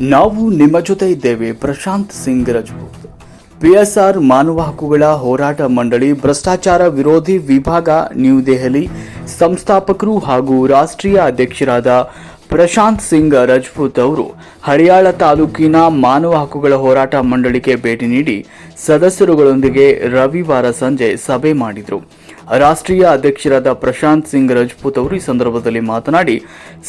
ನಾವು ನಿಮ್ಮ ಜೊತೆ ಇದ್ದೇವೆ, ಪ್ರಶಾಂತ್ ಸಿಂಗ್ ರಜಪೂತ್. ಪಿಎಸ್ಆರ್ ಮಾನವ ಹಕ್ಕುಗಳ ಹೋರಾಟ ಮಂಡಳಿ ಭ್ರಷ್ಟಾಚಾರ ವಿರೋಧಿ ವಿಭಾಗ, ನ್ಯೂ ದೆಹಲಿ, ಸಂಸ್ಥಾಪಕರು ಹಾಗೂ ರಾಷ್ಟ್ರೀಯ ಅಧ್ಯಕ್ಷರಾದ ಪ್ರಶಾಂತ್ ಸಿಂಗ್ ರಜಪೂತ್ ಅವರು ಹರಿಯಾಳ ತಾಲೂಕಿನ ಮಾನವ ಹಕ್ಕುಗಳ ಹೋರಾಟ ಮಂಡಳಿಗೆ ಭೇಟಿ ನೀಡಿ ಸದಸ್ಯರುಗಳೊಂದಿಗೆ ರವಿವಾರ ಸಂಜೆ ಸಭೆ ಮಾಡಿದರು. ರಾಷ್ಟ್ರೀಯ ಅಧ್ಯಕ್ಷರಾದ ಪ್ರಶಾಂತ್ ಸಿಂಗ್ ರಜಪೂತ್ ಅವರು ಈ ಸಂದರ್ಭದಲ್ಲಿ ಮಾತನಾಡಿ,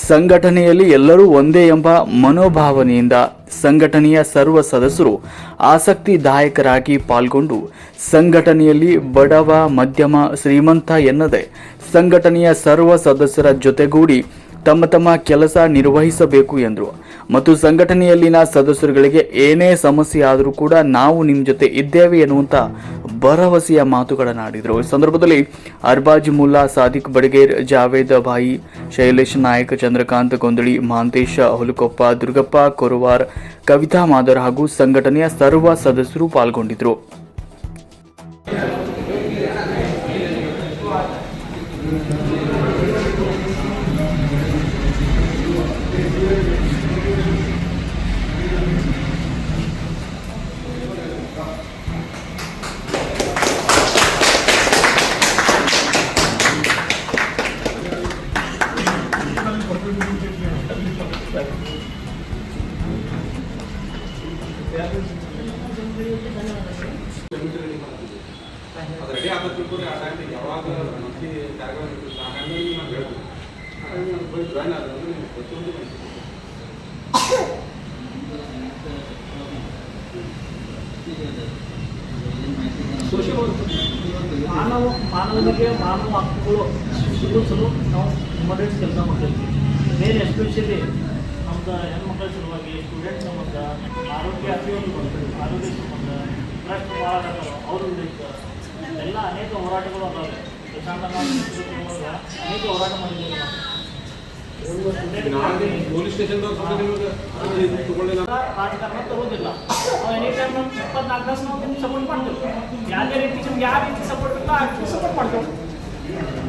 ಸಂಘಟನೆಯಲ್ಲಿ ಎಲ್ಲರೂ ಒಂದೇ ಎಂಬ ಮನೋಭಾವನೆಯಿಂದ ಸಂಘಟನೆಯ ಸರ್ವ ಸದಸ್ಯರು ಆಸಕ್ತಿದಾಯಕರಾಗಿ ಪಾಲ್ಗೊಂಡು, ಸಂಘಟನೆಯಲ್ಲಿ ಬಡವ, ಮಧ್ಯಮ, ಶ್ರೀಮಂತ ಎನ್ನದೆ ಸಂಘಟನೆಯ ಸರ್ವ ಸದಸ್ಯರ ಜೊತೆಗೂಡಿ ತಮ್ಮ ತಮ್ಮ ಕೆಲಸ ನಿರ್ವಹಿಸಬೇಕು ಎಂದರು. ಮತ್ತು ಸಂಘಟನೆಯಲ್ಲಿನ ಸದಸ್ಯರುಗಳಿಗೆ ಏನೇ ಸಮಸ್ಯೆ ಆದರೂ ಕೂಡ ನಾವು ನಿಮ್ಮ ಜೊತೆ ಇದ್ದೇವೆ ಎನ್ನುವಂತ ಭರವಸೆಯ ಮಾತುಗಳನ್ನಾಡಿದರು. ಈ ಸಂದರ್ಭದಲ್ಲಿ ಅರ್ಬಾಜ್ ಮುಲ್ಲಾ, ಸಾದಿಕ್ ಬಡಗೇರ್, ಜಾವೇದ್ ಭಾಯಿ, ಶೈಲೇಶ್ ನಾಯಕ್, ಚಂದ್ರಕಾಂತ್ ಗೊಂದಳಿ ಮಾಂತೇಶ ಹುಲಕೊಪ್ಪ, ದುರ್ಗಪ್ಪ ಕೊರವಾರ್, ಕವಿತಾ ಮಾದರ್ ಹಾಗೂ ಸಂಘಟನೆಯ ಸರ್ವ ಸದಸ್ಯರು ಪಾಲ್ಗೊಂಡಿದ್ದರು. ಅದು ರೆಡಿ ಆಗೋ ತಿಳ್ಕೊರಿ ಆ ಟೈಮಿಗೆ ಯಾವಾಗ ಮಂತ್ಲಿ ಕಾರ್ಯಕ್ರಮ ಇರ್ತದೆ ಆ ಟೈಮಲ್ಲಿ ನಾನು ಹೇಳ್ತೀನಿ ಆ ಟೈಮಿಗೆ ನಾನು ಬಂದು ಜಾಯ್ನ್ ಆದ್ರೆ ಅಂದ್ರೆ ನಿಮ್ಗೆ ಪ್ರತಿಯೊಂದು ಬಂತು. ಮಾನವ ಮಾನವನಿಗೆ ಮಾನವ ಹಕ್ಕುಗಳು ಸಿಗಿಸಲು ನಾವು ಇಮ್ಮಡಿಯೇಟ್ ಕೆಲಸ ಮಾಡ್ತೀವಿ ಮೇನ್ ಎಸ್ಪೆಷಲಿ ನಮ್ದು ಹೆಣ್ಮಕ್ಳ ಸಲುವಾಗಿ ಸ್ಟೂಡೆಂಟ್ ಸಂಬಂಧ ಆರೋಗ್ಯ ಆರೋಗ್ಯ ಸಂಬಂಧ ಟ್ರಸ್ಟ್ ಭಾಳ ಅವ್ರ ಎಲ್ಲ ಅನೇಕ ಹೋರಾಟಗಳು ಅದಾವೆ. ಪ್ರಶಾಂತ ಅನೇಕ ಹೋರಾಟ ಮಾಡಿದ್ದೀವಿ ಪೊಲೀಸ್ ಸ್ಟೇಷನ್ ನಿಮಗೆ ರಾಜಕಾರಣ ತರೋದಿಲ್ಲ ಎನಿ ಟೈಮ್ ನಮ್ಮ ಇಪ್ಪತ್ನಾಲ್ಕು ತಾಸು ನಾವು ನಿಮ್ಗೆ ಸಪೋರ್ಟ್ ಮಾಡ್ತೇವೆ ಯಾವುದೇ ರೀತಿ ನಿಮ್ಗೆ ಯಾವ ರೀತಿ ಸಪೋರ್ಟ್ ಬೇಕೋ ಆ ರೀತಿ ಸಪೋರ್ಟ್ ಮಾಡ್ತೇವೆ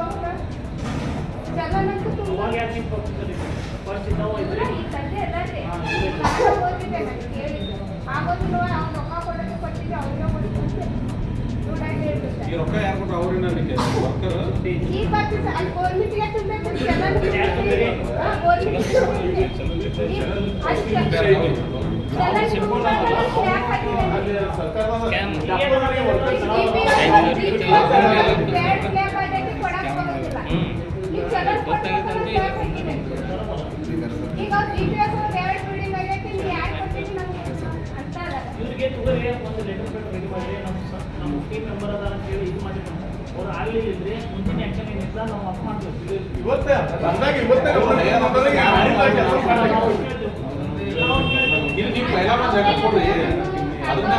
ಅವ್ರ ಸಗನ್ ಅಂತ ತುಂಬ ಅವಾಗ ಯಾಕೆ ಫಸ್ಟ್ ನಾವು ಇದ್ರೆ ಈ ತಂದೆ ಅದಾದ್ರೆ ಈ ಕಾಲ ಓದಿದೆ ನಾನು ಕೇಳಿದ್ದು ಆಗೋದಿಲ್ಲ ಅವ್ನು ರೊಕ್ಕ ಕೊಡೋದು ಕೊಟ್ಟಿದ್ದೆ ಅವ್ರಿಗೆ ಕೊಡ್ತೀನಿ ನೋಡಾಗಿ ಈ ಹೇಳ್ಬಿಡ್ತಾರೆ ರೊಕ್ಕ ಯಾರು ಕೊಟ್ಟರು ಅವ್ರೇನ ಅದಕ್ಕೆ ವರ್ಕರ್ ಇವ್ರಿಗೆ ತೊಗರಿ ಒಂದು ಲೆಟರ್ ಪೇಟ್ ರೆಡಿ ಮಾಡಿ ನಮ್ಮ ನಮ್ಮ ಟೀಮ್ ಮೆಂಬರ್ ಅದ ಅಂತ ಹೇಳಿ ಇದು ಮಾಡಿ ಅವ್ರು ಆಗಲಿಲ್ಲ ಇದ್ರೆ ಮುಂದಿನ ಆ್ಯಕ್ಷನ್ ಏನಿಲ್ಲ ನಾವು ಅಪ್ ಮಾಡ್ತೀವಿ. ಇವತ್ತೇ ಬಂದಾಗ ಇವತ್ತೇ ನಾವು ನೀವು ಜಾಗ ಕೊಡ್ರಿ. ಅದನ್ನ